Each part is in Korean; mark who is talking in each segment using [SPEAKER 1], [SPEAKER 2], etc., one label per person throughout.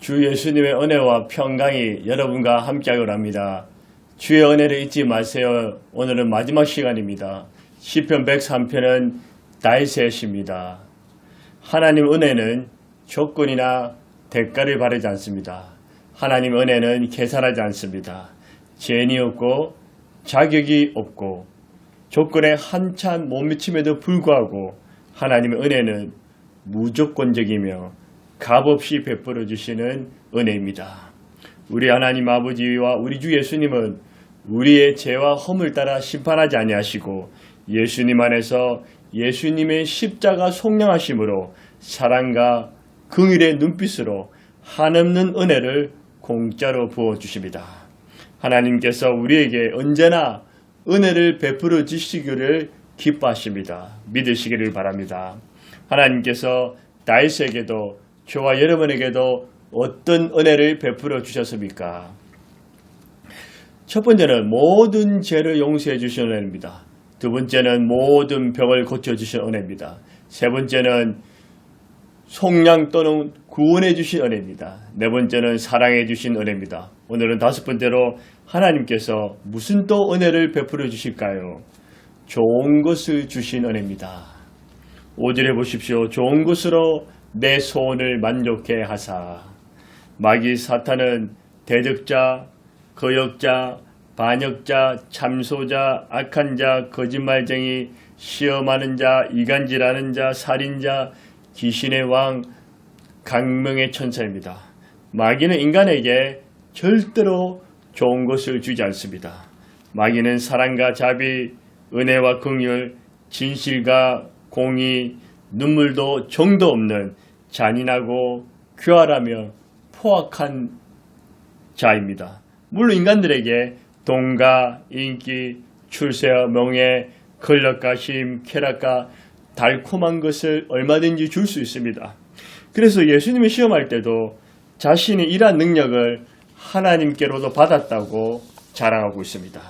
[SPEAKER 1] 주 예수님의 은혜와 평강이 여러분과 함께하기를 합니다. 주의 은혜를 잊지 마세요. 오늘은 마지막 시간입니다. 시편 103편은 다윗의 시입니다. 하나님 은혜는 조건이나 대가를 바르지 않습니다. 하나님 은혜는 계산하지 않습니다. 죄인이 없고 자격이 없고 조건에 한참 못 미침에도 불구하고 하나님의 은혜는 무조건적이며 값없이 베풀어 주시는 은혜입니다. 우리 하나님 아버지와 우리 주 예수님은 우리의 죄와 허물 따라 심판하지 아니하시고 예수님 안에서 예수님의 십자가 속량하심으로 사랑과 긍휼의 눈빛으로 한없는 은혜를 공짜로 부어 주십니다. 하나님께서 우리에게 언제나 은혜를 베풀어 주시기를 기뻐하십니다. 믿으시기를 바랍니다. 하나님께서 다윗에게도 저와 여러분에게도 어떤 은혜를 베풀어 주셨습니까? 첫 번째는 모든 죄를 용서해 주신 은혜입니다. 두 번째는 모든 병을 고쳐 주신 은혜입니다. 세 번째는 속량 또는 구원해 주신 은혜입니다. 네 번째는 사랑해 주신 은혜입니다. 오늘은 다섯 번째로 하나님께서 무슨 또 은혜를 베풀어 주실까요? 좋은 것을 주신 은혜입니다. 5절에 보십시오. 좋은 것으로 내 소원을 만족해 하사. 마귀 사탄은 대적자, 거역자, 반역자, 참소자, 악한 자, 거짓말쟁이, 시험하는 자, 이간질하는 자, 살인자, 귀신의 왕, 강명의 천사입니다. 마귀는 인간에게 절대로 좋은 것을 주지 않습니다. 마귀는 사랑과 자비, 은혜와 긍휼, 진실과 공의, 눈물도 정도 없는 잔인하고 교활하며 포악한 자입니다. 물론 인간들에게 돈과 인기, 출세와 명예, 권력과 힘, 쾌락과 달콤한 것을 얼마든지 줄 수 있습니다. 그래서 예수님이 시험할 때도 자신이 이러한 능력을 하나님께로도 받았다고 자랑하고 있습니다.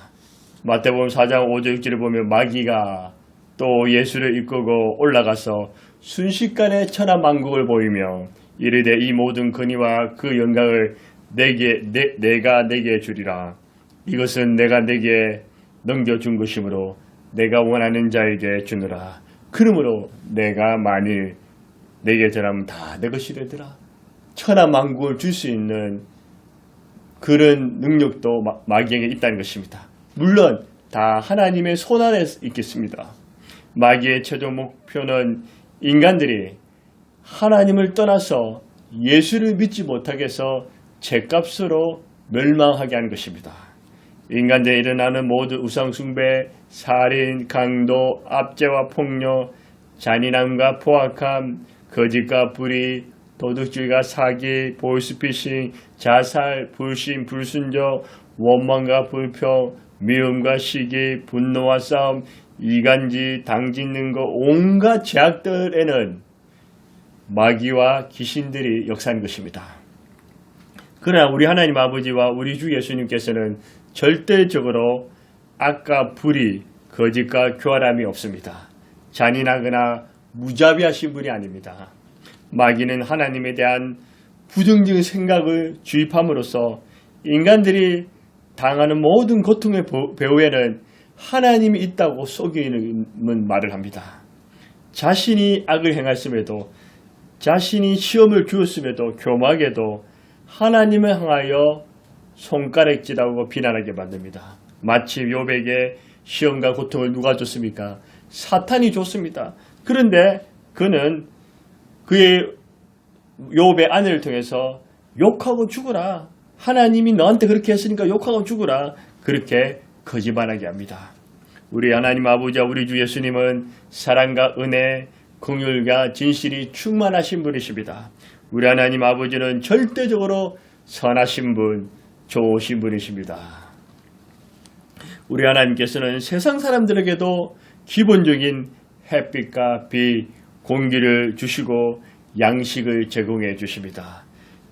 [SPEAKER 1] 마태복음 4장 5절 6절을 보면 마귀가 또 예수를 이끌고 올라가서 순식간에 천하만국을 보이며 이르되 이 모든 근위와 그 영광을 내게 내, 내가 내게 주리라 이것은 내가 내게 넘겨준 것이므로 내가 원하는 자에게 주느라 그러므로 내가 만일 내게 전하면 다 내 것이래더라 천하만국을 줄 수 있는 그런 능력도 마- 마귀에게 있다는 것입니다. 물론 다 하나님의 손 안에 있겠습니다. 마귀의 최종 목표는 인간들이 하나님을 떠나서 예수를 믿지 못하게 해서 죄값으로 멸망하게 하는 것입니다. 인간들에 일어나는 모든 우상숭배, 살인, 강도, 압제와 폭력, 잔인함과 포악함, 거짓과 불의, 도둑질과 사기, 보이스피싱, 자살, 불신, 불순종, 원망과 불평, 미움과 시기, 분노와 싸움, 이간질, 당 짓는 것 온갖 죄악들에는 마귀와 귀신들이 역사하는 것입니다. 그러나 우리 하나님 아버지와 우리 주 예수님께서는 절대적으로 악과 불의, 거짓과 교활함이 없습니다. 잔인하거나 무자비하신 분이 아닙니다. 마귀는 하나님에 대한 부정적인 생각을 주입함으로써 인간들이 당하는 모든 고통의 보- 배후에는 하나님이 있다고 속이는 말을 합니다. 자신이 악을 행했음에도 자신이 시험을 주었음에도 교막에도 하나님을 향하여 손가락질하고 비난하게 만듭니다. 마치 욥에게 시험과 고통을 누가 줬습니까? 사탄이 줬습니다. 그런데 그는 그의 욥의 아내를 통해서 욕하고 죽어라. 하나님이 너한테 그렇게 했으니까 욕하고 죽어라. 그렇게 거짓말하게 합니다. 우리 하나님 아버지와 우리 주 예수님은 사랑과 은혜, 긍휼과 진실이 충만하신 분이십니다. 우리 하나님 아버지는 절대적으로 선하신 분, 좋으신 분이십니다. 우리 하나님께서는 세상 사람들에게도 기본적인 햇빛과 빛, 공기를 주시고 양식을 제공해 주십니다.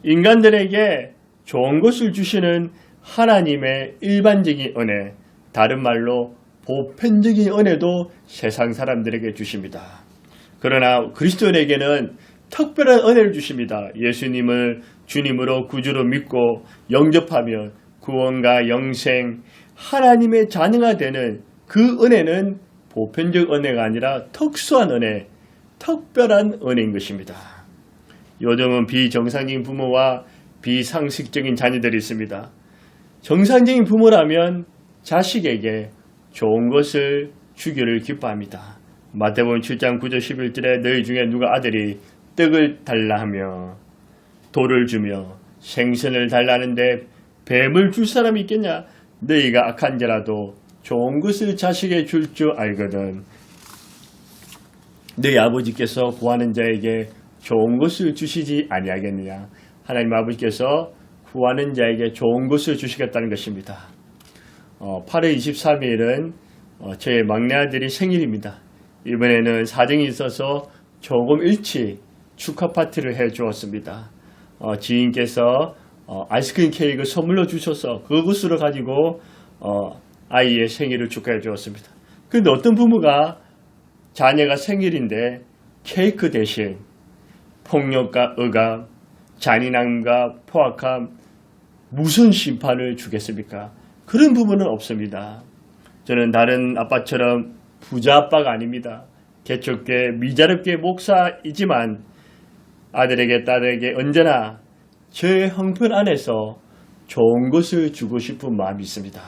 [SPEAKER 1] 인간들에게 좋은 것을 주시는 하나님의 일반적인 은혜, 다른 말로 보편적인 은혜도 세상 사람들에게 주십니다. 그러나 그리스도인에게는 특별한 은혜를 주십니다. 예수님을 주님으로 구주로 믿고 영접하면 구원과 영생, 하나님의 자녀가 되는 그 은혜는 보편적 은혜가 아니라 특수한 은혜, 특별한 은혜인 것입니다. 요즘은 비정상적인 부모와 비상식적인 자녀들이 있습니다. 정상적인 부모라면 자식에게 좋은 것을 주기를 기뻐합니다. 마태복음 7장 9절 11절에 너희 중에 누가 아들이 떡을 달라 하며 돌을 주며 생선을 달라는데 뱀을 줄 사람이 있겠냐? 너희가 악한 자라도 좋은 것을 자식에 줄 줄 알거든. 너희 아버지께서 구하는 자에게 좋은 것을 주시지 아니하겠느냐? 하나님 아버지께서 구하는 자에게 좋은 것을 주시겠다는 것입니다. 어, 8월 23일은 어, 저의 막내 아들이 생일입니다. 이번에는 사정이 있어서 조금 일찍 축하 파티를 해 주었습니다. 어, 지인께서 어, 아이스크림 케이크 선물로 주셔서 그것으로 가지고 어, 아이의 생일을 축하해 주었습니다. 그런데 어떤 부모가 자녀가 생일인데 케이크 대신 폭력과 억압, 잔인함과 포악함, 무슨 심판을 주겠습니까? 그런 부분은 없습니다. 저는 다른 아빠처럼 부자 아빠가 아닙니다. 개척계 미자롭게 목사이지만 아들에게 딸에게 언제나 저의 형편 안에서 좋은 것을 주고 싶은 마음이 있습니다.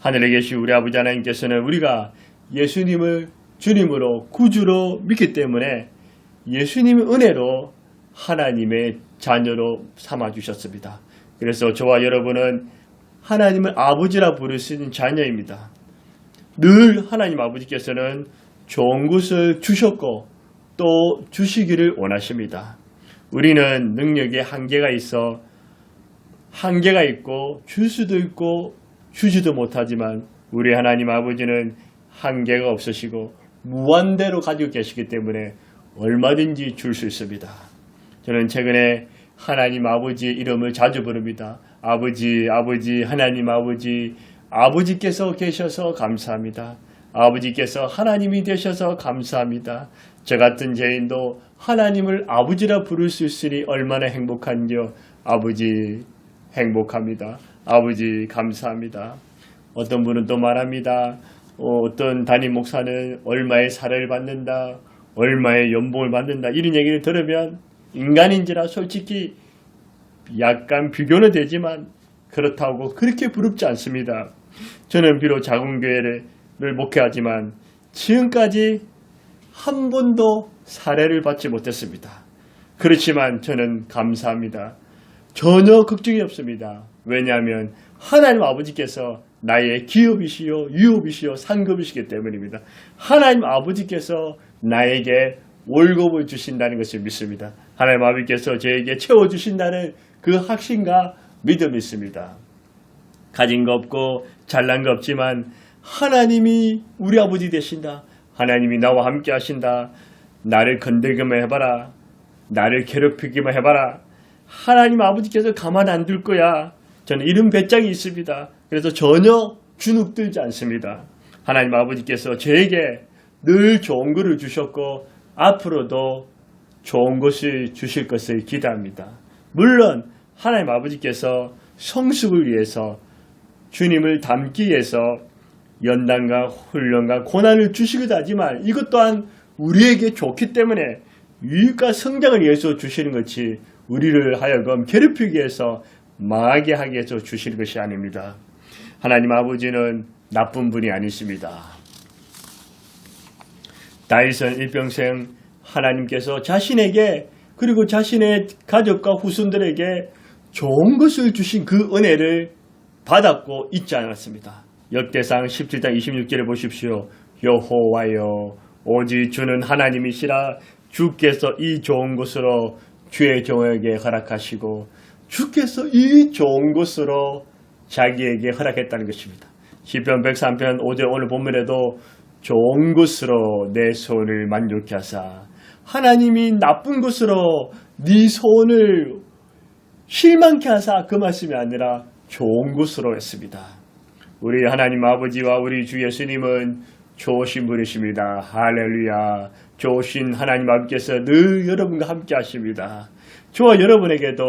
[SPEAKER 1] 하늘에 계신 우리 아버지 하나님께서는 우리가 예수님을 주님으로 구주로 믿기 때문에 예수님의 은혜로 하나님의 자녀로 삼아 주셨습니다. 그래서 저와 여러분은 하나님을 아버지라 부를 수 있는 자녀입니다. 늘 하나님 아버지께서는 좋은 것을 주셨고 또 주시기를 원하십니다. 우리는 능력에 한계가 있어 한계가 있고 줄 수도 있고 주지도 못하지만 우리 하나님 아버지는 한계가 없으시고 무한대로 가지고 계시기 때문에 얼마든지 줄 수 있습니다. 저는 최근에 하나님 아버지의 이름을 자주 부릅니다. 아버지, 아버지, 하나님 아버지, 아버지께서 계셔서 감사합니다. 아버지께서 하나님이 되셔서 감사합니다. 저 같은 죄인도 하나님을 아버지라 부를 수 있으니 얼마나 행복한지요. 아버지 행복합니다. 아버지 감사합니다. 어떤 분은 또 말합니다. 어, 떤 담임 목사는 얼마의 사례를 받는다. 얼마의 연봉을 받는다. 이런 얘기를 들으면 인간인지라 솔직히 약간 비교는 되지만 그렇다고 그렇게 부럽지 않습니다. 저는 비록 작은 교회를 목회하지만 지금까지 한 번도 사례를 받지 못했습니다. 그렇지만 저는 감사합니다. 전혀 걱정이 없습니다. 왜냐하면 하나님 아버지께서 나의 기업이시요, 유업이시요, 상급이시기 때문입니다. 하나님 아버지께서 나에게 월급을 주신다는 것을 믿습니다. 하나님 아버지께서 저에게 채워주신다는 그 확신과 믿음이 있습니다. 가진 거 없고 잘난 거 없지만 하나님이 우리 아버지 되신다. 하나님이 나와 함께 하신다. 나를 건들기만 해봐라. 나를 괴롭히기만 해봐라. 하나님 아버지께서 가만 안 둘 거야. 저는 이런 배짱이 있습니다. 그래서 전혀 주눅들지 않습니다. 하나님 아버지께서 저에게 늘 좋은 것을 주셨고 앞으로도 좋은 것을 주실 것을 기대합니다. 물론 하나님 아버지께서 성숙을 위해서 주님을 닮기 위해서 연단과 훈련과 고난을 주시기도 하지만 이것 또한 우리에게 좋기 때문에 유익과 성장을 위해서 주시는 것이 우리를 하여금 괴롭히기 위해서 망하게 하기 위해서 주시는 것이 아닙니다. 하나님 아버지는 나쁜 분이 아니십니다. 다윗은 일평생 하나님께서 자신에게 그리고 자신의 가족과 후손들에게 좋은 것을 주신 그 은혜를 받았고 잊지 않았습니다. 역대상 17장 26절에 보십시오. 여호와여 오직 주는 하나님이시라 주께서 이 좋은 것으로 주의 종에게 허락하시고 주께서 이 좋은 것으로 자기에게 허락했다는 것입니다. 시편 103편 5절 오늘 본문에도 좋은 것으로 내 소원을 만족케 하사 하나님이 나쁜 것으로 네 소원을 실망케 하사 그 말씀이 아니라 좋은 것으로 했습니다. 우리 하나님 아버지와 우리 주 예수님은 좋으신 분이십니다. 할렐루야. 좋으신 하나님 아버지께서 늘 여러분과 함께 하십니다. 저와 여러분에게도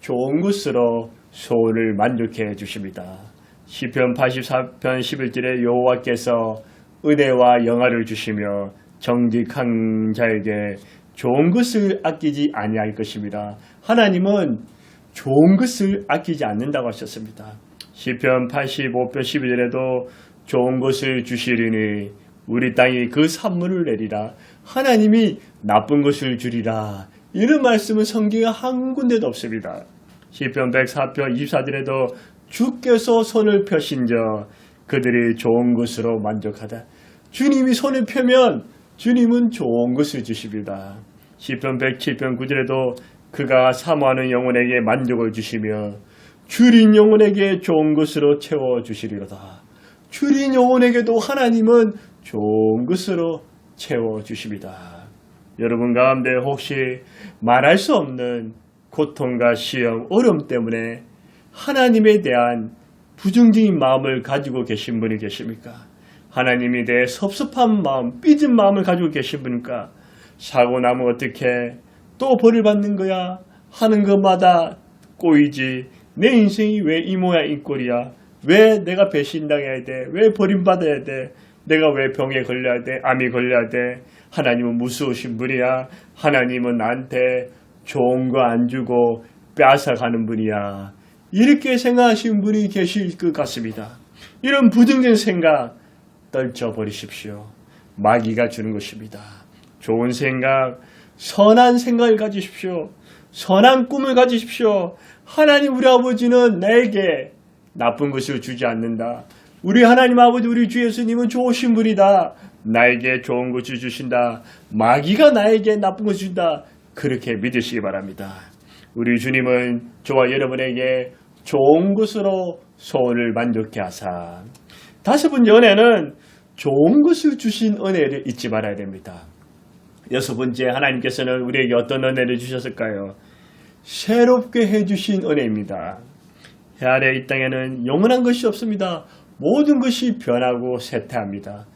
[SPEAKER 1] 좋은 것으로 소원을 만족해 주십니다. 시편 84편 11절에 여호와께서 은혜와 영화를 주시며 정직한 자에게 좋은 것을 아끼지 아니할 것입니다. 하나님은 좋은 것을 아끼지 않는다고 하셨습니다. 시편 85편 11절에도 좋은 것을 주시리니 우리 땅이 그 산물을 내리라. 하나님이 나쁜 것을 주리라. 이런 말씀은 성경에 한 군데도 없습니다. 시편 104편 24절에도 주께서 손을 펴신저 그들이 좋은 것으로 만족하다. 주님이 손을 펴면 주님은 좋은 것을 주십니다. 시편 107편 9절에도 그가 사모하는 영혼에게 만족을 주시며 줄인 영혼에게 좋은 것으로 채워 주시리로다. 줄인 영혼에게도 하나님은 좋은 것으로 채워 주십니다. 여러분 가운데 혹시 말할 수 없는 고통과 시험, 어려움 때문에 하나님에 대한 부정적인 마음을 가지고 계신 분이 계십니까? 하나님에 대해 섭섭한 마음, 삐진 마음을 가지고 계신 분입니까? 사고 나면 어떻게 또 벌을 받는 거야? 하는 것마다 꼬이지. 내 인생이 왜 이 모양 이 꼴이야? 왜 내가 배신당해야 돼? 왜 버림받아야 돼? 내가 왜 병에 걸려야 돼? 암이 걸려야 돼? 하나님은 무서우신 분이야. 하나님은 나한테 좋은 거 안 주고 빼앗아가는 분이야. 이렇게 생각하시는 분이 계실 것 같습니다. 이런 부정적인 생각 떨쳐버리십시오. 마귀가 주는 것입니다. 좋은 생각, 선한 생각을 가지십시오. 선한 꿈을 가지십시오. 하나님 우리 아버지는 나에게 나쁜 것을 주지 않는다. 우리 하나님 아버지 우리 주 예수님은 좋으신 분이다. 나에게 좋은 것을 주신다. 마귀가 나에게 나쁜 것을 준다. 그렇게 믿으시기 바랍니다. 우리 주님은 저와 여러분에게 좋은 것으로 소원을 만족케 하사 다섯 번째 은혜는 좋은 것을 주신 은혜를 잊지 말아야 됩니다. 여섯 번째 하나님께서는 우리에게 어떤 은혜를 주셨을까요? 새롭게 해주신 은혜입니다. 해 아래 이 땅에는 영원한 것이 없습니다. 모든 것이 변하고 쇠퇴합니다.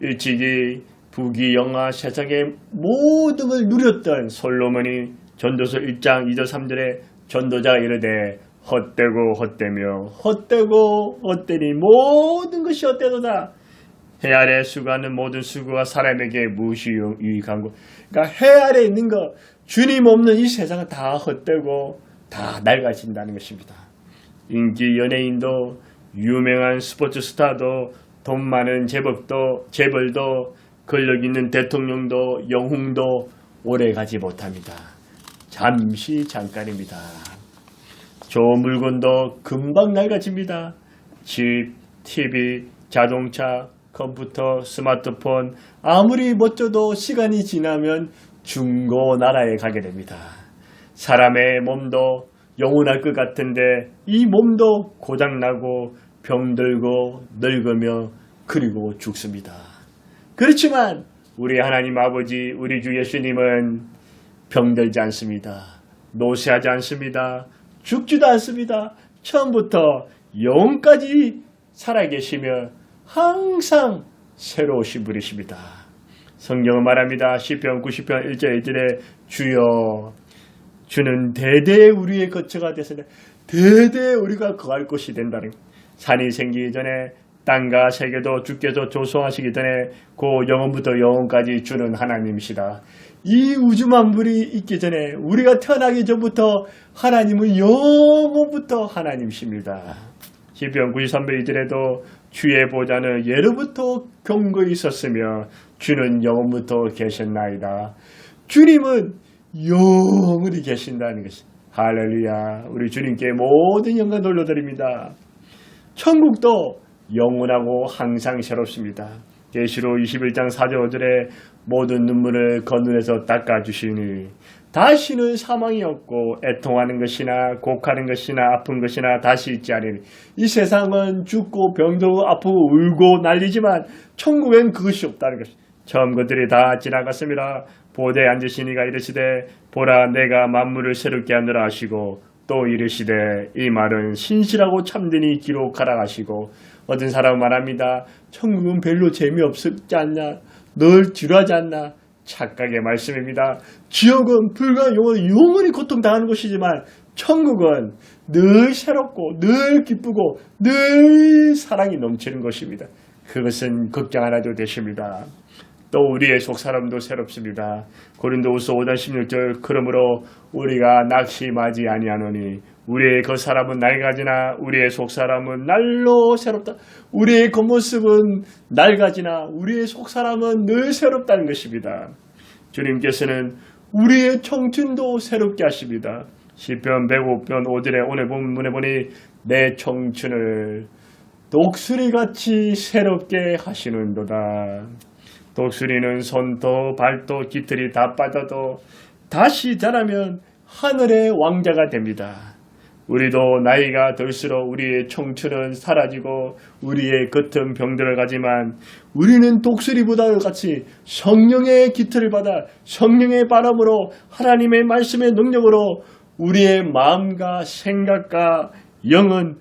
[SPEAKER 1] 일찍이 부귀 영화 세상의 모든 걸 누렸던 솔로몬이 전도서 1장 2절 3절에 전도자가 이르되 헛되고 헛되며 헛되고 헛되니 모든 것이 헛되도다. 해 아래 수고하는 모든 수고가 사람에게 무엇이 유익한 것. 그러니까 해 아래 있는 것, 주님 없는 이 세상은 다 헛되고 다 낡아진다는 것입니다. 인기 연예인도 유명한 스포츠 스타도 돈 많은 제법도 재벌도 권력 있는 대통령도 영웅도 오래 가지 못합니다. 잠시 잠깐입니다. 좋은 물건도 금방 낡아집니다. 집, TV, 자동차, 컴퓨터, 스마트폰 아무리 멋져도 시간이 지나면 중고 나라에 가게 됩니다. 사람의 몸도 영원할 것 같은데 이 몸도 고장나고 병들고 늙으며 그리고 죽습니다. 그렇지만 우리 하나님 아버지 우리 주 예수님은 병들지 않습니다. 노쇠하지 않습니다. 죽지도 않습니다. 처음부터 영까지 살아계시며 항상 새로우신 분이십니다. 성경은 말합니다. 시편 90편 1절 1절에 주여 주는 대대 우리의 거처가 되시네 대대 우리가 거할 곳이 된다는 산이 생기기 전에 땅과 세계도 주께서 조성하시기 전에 그 영원부터 영원까지 주는 하나님이시다. 이 우주 만물이 있기 전에 우리가 태어나기 전부터 하나님은 영원부터 하나님이십니다. 시편 93편 2절에도 주의 보좌는 예로부터 경고히 있었으며 주는 영원부터 계셨나이다. 주님은 영원히 계신다는 것이 할렐루야. 우리 주님께 모든 영광 돌려드립니다. 천국도 영원하고 항상 새롭습니다. 계시록 21장 4절 5절에 모든 눈물을 건너에서 닦아주시니 다시는 사망이 없고 애통하는 것이나 곡하는 것이나 아픈 것이나 다시 있지 않으니 이 세상은 죽고 병들고 아프고 울고 난리지만 천국엔 그것이 없다는 것이 처음 것들이 다 지나갔습니다. 보대에 앉으시니가 이르시되 보라 내가 만물을 새롭게 하느라 하시고 또 이르시되 이 말은 신실하고 참되니 기록하라 하시고 어떤 사람은 말합니다. 천국은 별로 재미없지 않냐? 늘 지루하지 않나? 착각의 말씀입니다. 지옥은 불과 영원히, 고통당하는 곳이지만 천국은 늘 새롭고 늘 기쁘고 늘 사랑이 넘치는 것입니다. 그것은 걱정 안 해도 되십니다. 또 우리의 속 사람도 새롭습니다. 고린도후서 5장 16절 그러므로 우리가 낙심하지 아니하노니 우리의 그 사람은 낡아지나 우리의 속 사람은 날로 새롭다. 우리의 겉모습은 낡아지나 우리의 속 사람은 늘 새롭다는 것입니다. 주님께서는 우리의 청춘도 새롭게 하십니다. 시편 105편 5절에 오늘 본문에 보니 내 청춘을 독수리같이 새롭게 하시는도다. 독수리는 손도 발도 깃털이 다 빠져도 다시 자라면 하늘의 왕자가 됩니다. 우리도 나이가 들수록 우리의 청춘은 사라지고 우리의 겉은 병들어 가지만 우리는 독수리보다 같이 성령의 깃털을 받아 성령의 바람으로 하나님의 말씀의 능력으로 우리의 마음과 생각과 영은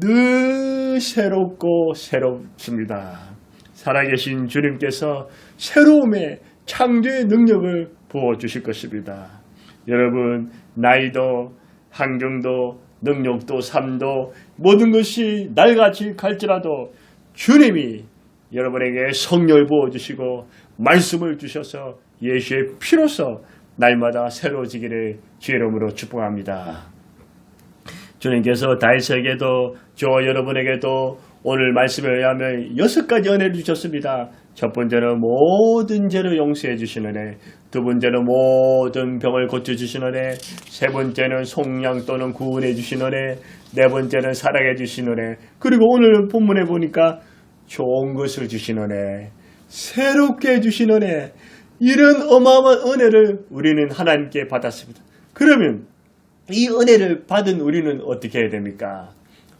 [SPEAKER 1] 늘 새롭고 새롭습니다. 살아계신 주님께서 새로움의 창조의 능력을 부어주실 것입니다. 여러분, 나이도, 환경도, 능력도, 삶도, 모든 것이 날같이 갈지라도 주님이 여러분에게 성령을 부어주시고 말씀을 주셔서 예수의 피로서 날마다 새로워지기를 주의 이름으로 축복합니다. 주님께서 다윗에게도 저와 여러분에게도 오늘 말씀에 의하면 여섯 가지 은혜를 주셨습니다. 첫 번째는 모든 죄를 용서해 주시는 애, 두 번째는 모든 병을 고쳐 주시는 애, 세 번째는 속량 또는 구원해 주시는 애, 네 번째는 사랑해 주시는 애, 그리고 오늘 본문에 보니까 좋은 것을 주시는 애, 새롭게 해 주시는 애, 이런 어마어마한 은혜를 우리는 하나님께 받았습니다. 그러면 이 은혜를 받은 우리는 어떻게 해야 됩니까?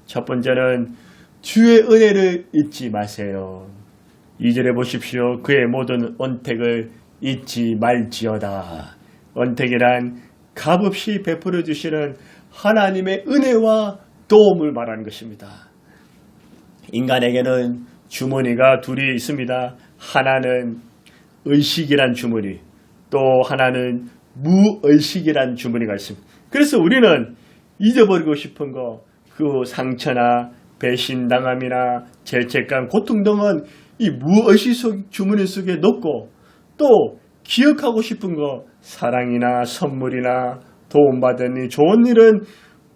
[SPEAKER 1] 첫 번째는 주의 은혜를 잊지 마세요. 2절에 보십시오. 그의 모든 언택을 잊지 말지어다. 언택이란 값없이 베풀어 주시는 하나님의 은혜와 도움을 말하는 것입니다. 인간에게는 주머니가 둘이 있습니다. 하나는 의식이란 주머니, 또 하나는 무의식이란 주머니가 있습니다. 그래서 우리는 잊어버리고 싶은 거, 그 상처나 배신당함이나 죄책감, 고통 등은 이 무의식 속 주머니 속에 넣고 또 기억하고 싶은 거, 사랑이나 선물이나 도움받은 이 좋은 일은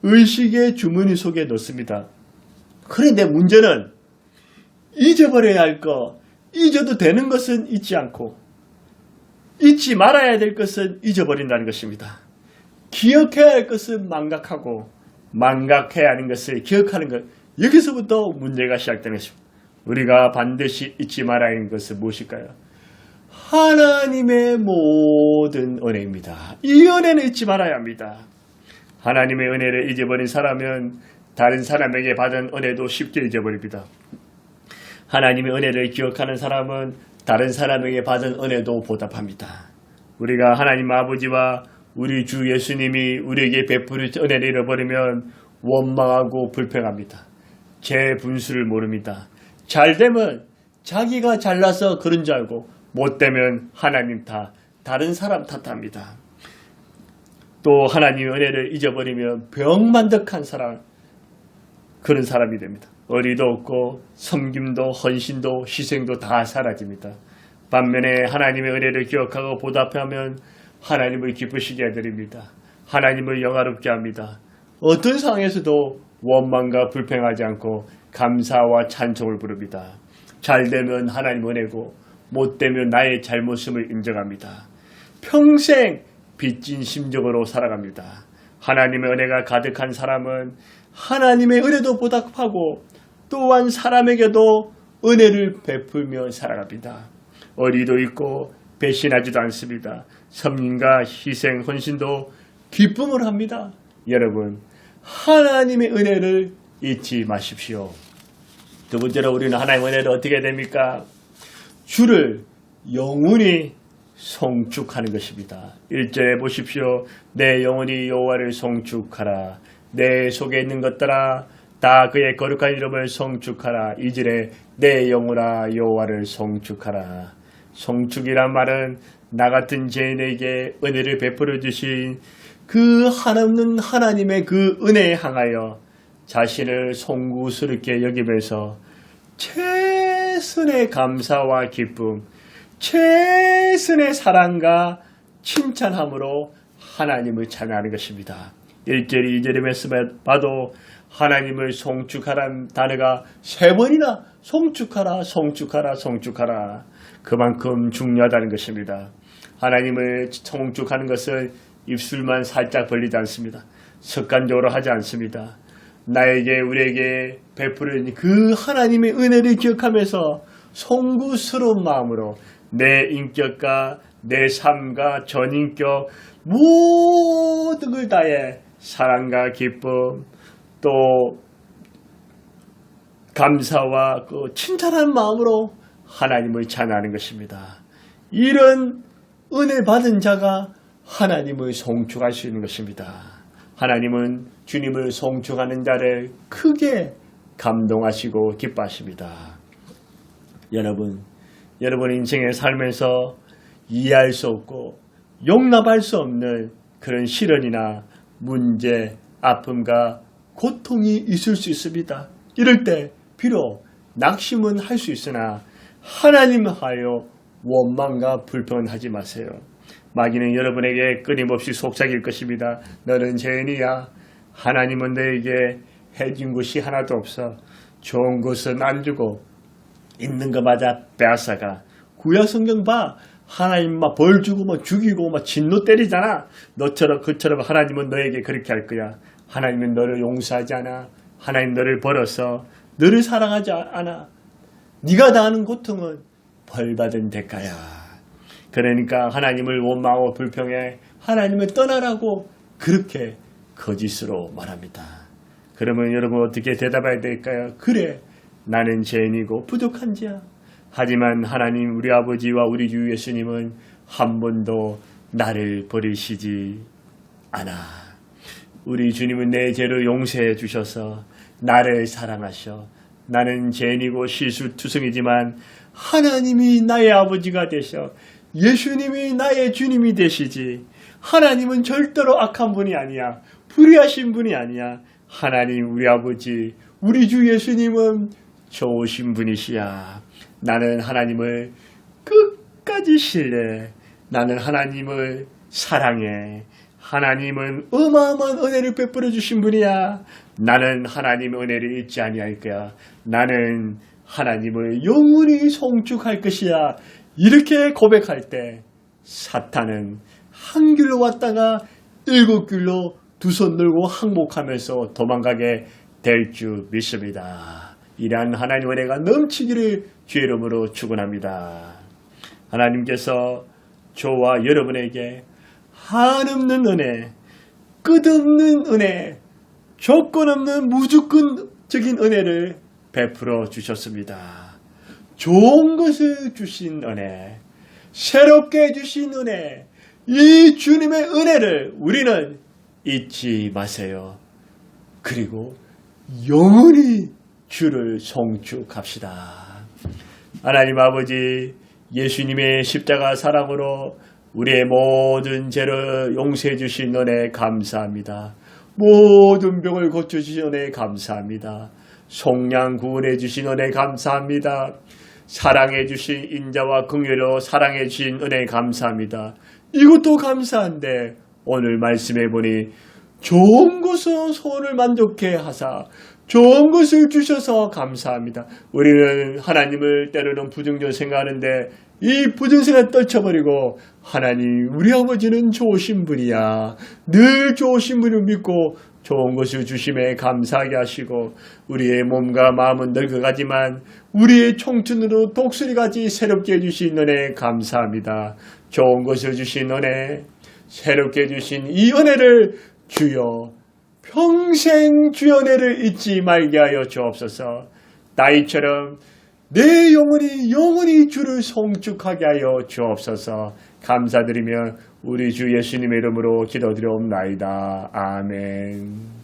[SPEAKER 1] 의식의 주머니 속에 넣습니다. 그런데 문제는 잊어버려야 할 거, 잊어도 되는 것은 잊지 않고 잊지 말아야 될 것은 잊어버린다는 것입니다. 기억해야 할 것은 망각하고 망각해야 하는 것을 기억하는 것 여기서부터 문제가 시작되는 것입니다. 우리가 반드시 잊지 말아야 하는 것은 무엇일까요? 하나님의 모든 은혜입니다. 이 은혜는 잊지 말아야 합니다. 하나님의 은혜를 잊어버린 사람은 다른 사람에게 받은 은혜도 쉽게 잊어버립니다. 하나님의 은혜를 기억하는 사람은 다른 사람에게 받은 은혜도 보답합니다. 우리가 하나님 아버지와 우리 주 예수님이 우리에게 베풀을 은혜를 잃어버리면 원망하고 불평합니다. 제 분수를 모릅니다. 잘 되면 자기가 잘나서 그런 줄 알고 못 되면 하나님 탓, 다른 사람 탓합니다. 또 하나님의 은혜를 잊어버리면 병만득한 사람, 그런 사람이 됩니다. 어리도 없고 섬김도 헌신도 희생도 다 사라집니다. 반면에 하나님의 은혜를 기억하고 보답하면 하나님을 기쁘시게 해드립니다. 하나님을 영화롭게 합니다. 어떤 상황에서도 원망과 불평하지 않고 감사와 찬송을 부릅니다. 잘 되면 하나님 은혜고 못 되면 나의 잘못임을 인정합니다. 평생 빚진 심정으로 살아갑니다. 하나님의 은혜가 가득한 사람은 하나님의 은혜도 보답하고 또한 사람에게도 은혜를 베풀며 살아갑니다. 어리도 있고 배신하지도 않습니다. 섬김과 희생, 헌신도 기쁨을 합니다. 여러분, 하나님의 은혜를 잊지 마십시오. 두 번째로 우리는 하나님의 은혜를 어떻게 됩니까? 주를 영원히 송축하는 것입니다. 1절에 보십시오. 내 영혼이 여호와를 송축하라. 내 속에 있는 것들아 다 그의 거룩한 이름을 송축하라. 2절에 내 영혼아 여호와를 송축하라. 송축이란 말은 나 같은 죄인에게 은혜를 베풀어 주신 그 한없는 하나님의 그 은혜에 향하여 자신을 송구스럽게 여기면서 최선의 감사와 기쁨, 최선의 사랑과 칭찬함으로 하나님을 찬양하는 것입니다. 1절, 2절의 말씀에 봐도 하나님을 송축하라는 단어가 세 번이나 송축하라, 송축하라, 송축하라. 그만큼 중요하다는 것입니다. 하나님을 송축하는 것은 입술만 살짝 벌리지 않습니다. 습관적으로 하지 않습니다. 나에게 우리에게 베푸는 그 하나님의 은혜를 기억하면서 송구스러운 마음으로 내 인격과 내 삶과 전인격 모든 걸 다해 사랑과 기쁨 또 감사와 그 칭찬하는 마음으로 하나님을 찬양하는 것입니다. 이런 은혜 받은 자가 하나님을 송축할 수 있는 것입니다. 하나님은 주님을 송축하는 자를 크게 감동하시고 기뻐하십니다. 여러분, 여러분 인생의 삶에서 이해할 수 없고 용납할 수 없는 그런 시련이나 문제, 아픔과 고통이 있을 수 있습니다. 이럴 때 비록 낙심은 할 수 있으나 하나님 하여 원망과 불평하지 마세요. 마귀는 여러분에게 끊임없이 속삭일 것입니다. 너는 죄인이야. 하나님은 너에게 해준 것이 하나도 없어. 좋은 것은 안 주고 있는 거마다 빼앗아가. 구약 성경 봐. 하나님 막 벌 주고 막 죽이고 막 진노 때리잖아. 너처럼 그처럼 하나님은 너에게 그렇게 할 거야. 하나님은 너를 용서하지 않아. 하나님 너를 벌어서 너를 사랑하지 않아. 네가 당하는 고통은 벌 받은 대가야. 그러니까 하나님을 원망하고 불평해 하나님을 떠나라고 그렇게 거짓으로 말합니다. 그러면 여러분 어떻게 대답해야 될까요? 그래, 나는 죄인이고 부족한 자야. 하지만 하나님 우리 아버지와 우리 주 예수님은 한 번도 나를 버리시지 않아. 우리 주님은 내 죄를 용서해 주셔서 나를 사랑하셔. 나는 죄인이고 실수투성이지만 하나님이 나의 아버지가 되셔. 예수님이 나의 주님이 되시지. 하나님은 절대로 악한 분이 아니야. 불의하신 분이 아니야. 하나님 우리 아버지, 우리 주 예수님은 좋으신 분이시야. 나는 하나님을 끝까지 신뢰. 나는 하나님을 사랑해. 하나님은 어마어마한 은혜를 베풀어 주신 분이야. 나는 하나님의 은혜를 잊지 아니할 거야. 나는 하나님을 영원히 송축할 것이야. 이렇게 고백할 때 사탄은 한 길로 왔다가 일곱 길로 두 손 들고 항복하면서 도망가게 될 줄 믿습니다. 이러한 하나님의 은혜가 넘치기를 주의 이름으로 축원합니다. 하나님께서 저와 여러분에게 한없는 은혜, 끝없는 은혜, 조건 없는 무조건적인 은혜를 베풀어 주셨습니다. 좋은 것을 주신 은혜, 새롭게 주신 은혜, 이 주님의 은혜를 우리는 잊지 마세요. 그리고 영원히 주를 송축합시다. 하나님 아버지, 예수님의 십자가 사랑으로 우리의 모든 죄를 용서해 주신 은혜 감사합니다. 모든 병을 고쳐 주신 은혜 감사합니다. 속량 구원해 주신 은혜 감사합니다. 사랑해 주신 인자와 긍휼로 사랑해 주신 은혜 감사합니다. 이것도 감사한데 오늘 말씀해 보니 좋은 것은 소원을 만족해 하사 좋은 것을 주셔서 감사합니다. 우리는 하나님을 때로는 부정적으로 생각하는데 이 부정생각 떨쳐버리고 하나님 우리 아버지는 좋으신 분이야. 늘 좋으신 분을 믿고 좋은 것을 주심에 감사하게 하시고 우리의 몸과 마음은 늙어가지만 우리의 청춘으로 독수리같이 새롭게 해주신 은혜 감사합니다. 좋은 것을 주신 은혜 새롭게 해주신 이 은혜를 주여 평생 주의 은혜를 잊지 말게 하여 주옵소서 나이처럼 내 영혼이 영원히 주를 송축하게 하여 주옵소서 감사드리며 우리 주 예수님의 이름으로 기도드려옵나이다. 아멘.